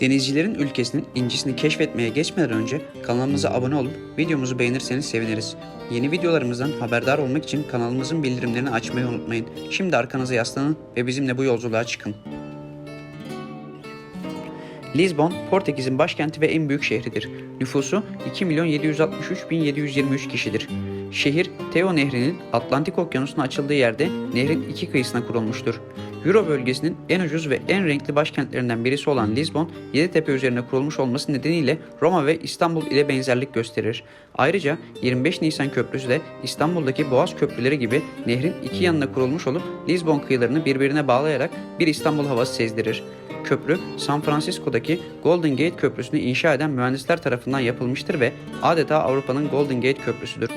Denizcilerin ülkesinin incisini keşfetmeye geçmeden önce kanalımıza abone olup videomuzu beğenirseniz seviniriz. Yeni videolarımızdan haberdar olmak için kanalımızın bildirimlerini açmayı unutmayın. Şimdi arkanıza yaslanın ve bizimle bu yolculuğa çıkın. Lisbon, Portekiz'in başkenti ve en büyük şehridir. Nüfusu 2 milyon 763 bin 723 kişidir. Şehir, Teo Nehri'nin Atlantik Okyanusu'na açıldığı yerde nehrin iki kıyısına kurulmuştur. Euro bölgesinin en ucuz ve en renkli başkentlerinden birisi olan Lisbon, Yeditepe üzerine kurulmuş olması nedeniyle Roma ve İstanbul ile benzerlik gösterir. Ayrıca 25 Nisan Köprüsü de İstanbul'daki Boğaz Köprüleri gibi nehrin iki yanına kurulmuş olup Lisbon kıyılarını birbirine bağlayarak bir İstanbul havası sezdirir. Köprü, San Francisco'daki Golden Gate Köprüsü'nü inşa eden mühendisler tarafından yapılmıştır ve adeta Avrupa'nın Golden Gate Köprüsüdür.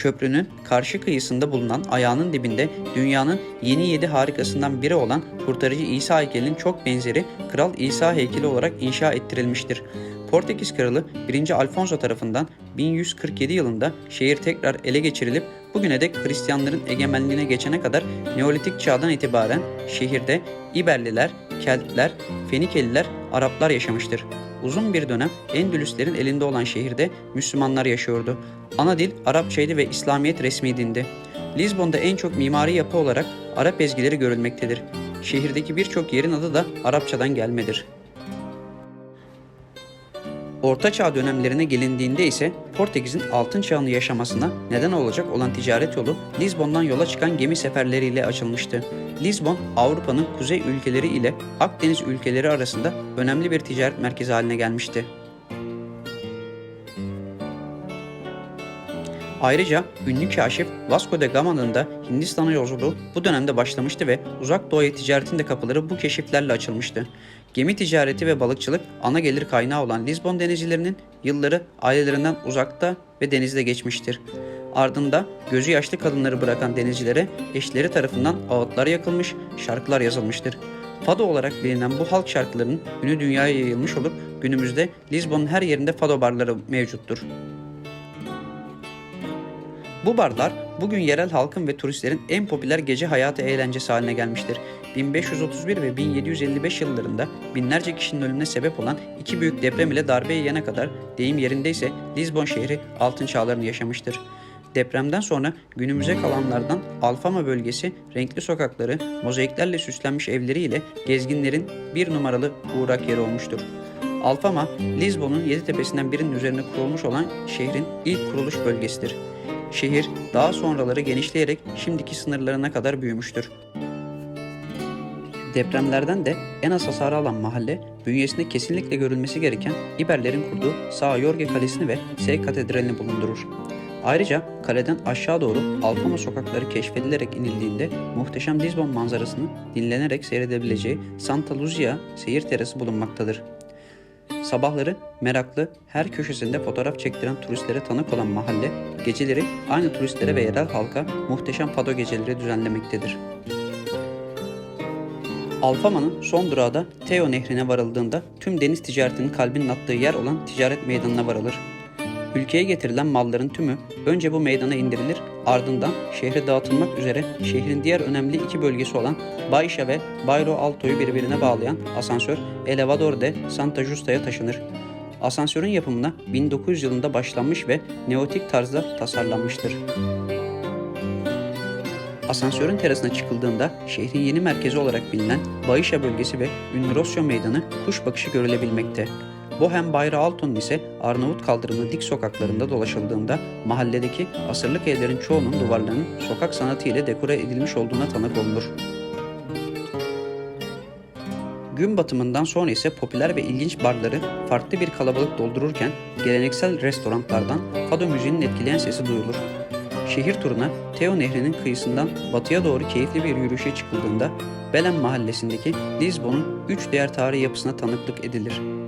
Köprünün karşı kıyısında bulunan ayağının dibinde dünyanın yeni yedi harikasından biri olan kurtarıcı İsa heykelinin çok benzeri Kral İsa heykeli olarak inşa ettirilmiştir. Portekiz Kralı 1. Alfonso tarafından 1147 yılında şehir tekrar ele geçirilip bugüne dek Hristiyanların egemenliğine geçene kadar Neolitik çağdan itibaren şehirde İberliler, Keltler, Fenikeliler, Araplar yaşamıştır. Uzun bir dönem Endülüslerin elinde olan şehirde Müslümanlar yaşıyordu. Ana dil Arapçaydı ve İslamiyet resmi dindi. Lisbon'da en çok mimari yapı olarak Arap ezgileri görülmektedir. Şehirdeki birçok yerin adı da Arapçadan gelmedir. Orta Çağ dönemlerine gelindiğinde ise Portekiz'in altın çağını yaşamasına neden olacak olan ticaret yolu Lisbon'dan yola çıkan gemi seferleriyle açılmıştı. Lisbon, Avrupa'nın kuzey ülkeleri ile Akdeniz ülkeleri arasında önemli bir ticaret merkezi haline gelmişti. Ayrıca ünlü kaşif Vasco da Gama'nın da Hindistan'a yolculuğu bu dönemde başlamıştı ve uzak doğuya ticaretin de kapıları bu keşiflerle açılmıştı. Gemi ticareti ve balıkçılık ana gelir kaynağı olan Lisbon denizcilerinin yılları ailelerinden uzakta ve denizde geçmiştir. Ardında gözü yaşlı kadınları bırakan denizcilere eşleri tarafından ağıtlar yakılmış, şarkılar yazılmıştır. Fado olarak bilinen bu halk şarkılarının ünü dünyaya yayılmış olup günümüzde Lisbon'un her yerinde fado barları mevcuttur. Bu barlar bugün yerel halkın ve turistlerin en popüler gece hayatı eğlencesi haline gelmiştir. 1531 ve 1755 yıllarında binlerce kişinin ölümüne sebep olan iki büyük deprem ile darbe yiyene kadar deyim yerindeyse Lisbon şehri altın çağlarını yaşamıştır. Depremden sonra günümüze kalanlardan Alfama bölgesi renkli sokakları, mozaiklerle süslenmiş evleriyle gezginlerin bir numaralı uğrak yeri olmuştur. Alfama, Lisbon'un yedi tepesinden birinin üzerine kurulmuş olan şehrin ilk kuruluş bölgesidir. Şehir daha sonraları genişleyerek şimdiki sınırlarına kadar büyümüştür. Depremlerden de en az hasarı alan mahalle, bünyesinde kesinlikle görülmesi gereken İberlerin kurduğu São Jorge Kalesi'ni ve Sey Katedrali'ni bulundurur. Ayrıca kaleden aşağı doğru Alfama sokakları keşfedilerek inildiğinde muhteşem Lisbon manzarasını dinlenerek seyredebileceği Santa Luzia seyir terası bulunmaktadır. Sabahları meraklı, her köşesinde fotoğraf çektiren turistlere tanık olan mahalle, geceleri aynı turistlere ve yerel halka muhteşem fado geceleri düzenlemektedir. Alfama'nın son durağı Teo Nehri'ne varıldığında tüm deniz ticaretinin kalbinin attığı yer olan ticaret meydanına varılır. Ülkeye getirilen malların tümü önce bu meydana indirilir, ardından şehre dağıtılmak üzere şehrin diğer önemli iki bölgesi olan Baixa ve Bairro Alto'yu birbirine bağlayan asansör Elevador de Santa Justa'ya taşınır. Asansörün yapımına 1900 yılında başlanmış ve neotik tarzda tasarlanmıştır. Asansörün terasına çıkıldığında şehrin yeni merkezi olarak bilinen Baişa bölgesi ve ünlü Meydanı kuş bakışı görülebilmekte. Bohem Bayra Alton ise Arnavut kaldırımı dik sokaklarında dolaşıldığında mahalledeki asırlık evlerin çoğunun duvarlarının sokak sanatı ile dekore edilmiş olduğuna tanık olunur. Gün batımından sonra ise popüler ve ilginç barları farklı bir kalabalık doldururken geleneksel restoranlardan fado müziğinin etkileyen sesi duyulur. Şehir turuna Teo Nehri'nin kıyısından batıya doğru keyifli bir yürüyüşe çıkıldığında Belen mahallesindeki Lisbon'un üç diğer tarihi yapısına tanıklık edilir.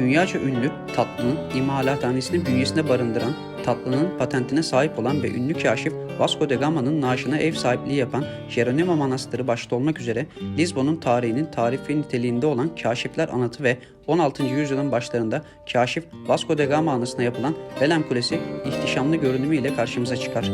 Dünyaca ünlü tatlının imalathanesini bünyesinde barındıran, tatlının patentine sahip olan ve ünlü kaşif Vasco da Gama'nın naaşına ev sahipliği yapan Jeronimo Manastırı başta olmak üzere Lisbon'un tarihinin tarifi niteliğinde olan Kaşifler Anıtı ve 16. yüzyılın başlarında Kaşif Vasco da Gama anısına yapılan Belem Kulesi ihtişamlı görünümüyle karşımıza çıkar.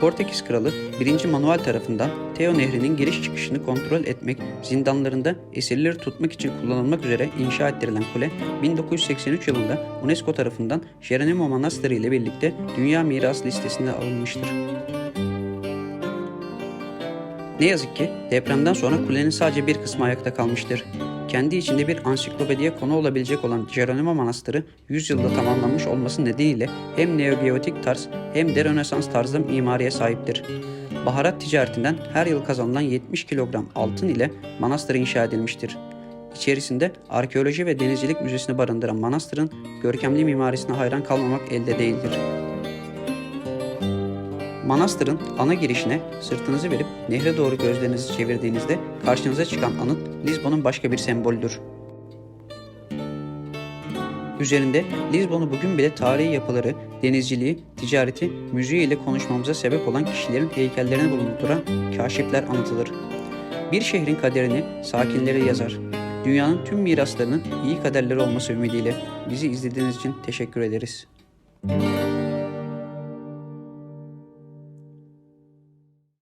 Portekiz kralı 1. Manuel tarafından Teo Nehri'nin giriş çıkışını kontrol etmek, zindanlarında esirleri tutmak için kullanılmak üzere inşa ettirilen kule 1983 yılında UNESCO tarafından Geronimo Manastırı ile birlikte Dünya Miras listesine alınmıştır. Ne yazık ki depremden sonra kulenin sadece bir kısmı ayakta kalmıştır. Kendi içinde bir ansiklopediye konu olabilecek olan Geronimo Manastırı 100 yılda tamamlanmış olması nedeniyle hem neogotik tarz hem de Rönesans tarzda mimariye sahiptir. Baharat ticaretinden her yıl kazanılan 70 kilogram altın ile manastır inşa edilmiştir. İçerisinde arkeoloji ve denizcilik müzesini barındıran manastırın görkemli mimarisine hayran kalmamak elde değildir. Manastırın ana girişine sırtınızı verip nehre doğru gözlerinizi çevirdiğinizde karşınıza çıkan anıt Lizbon'un başka bir sembolüdür. Üzerinde Lizbon'u bugün bile tarihi yapıları, denizciliği, ticareti, müziği ile konuşmamıza sebep olan kişilerin heykellerini bulunduran kaşifler anlatılır. Bir şehrin kaderini sakinleri yazar. Dünyanın tüm miraslarının iyi kaderleri olması ümidiyle bizi izlediğiniz için teşekkür ederiz.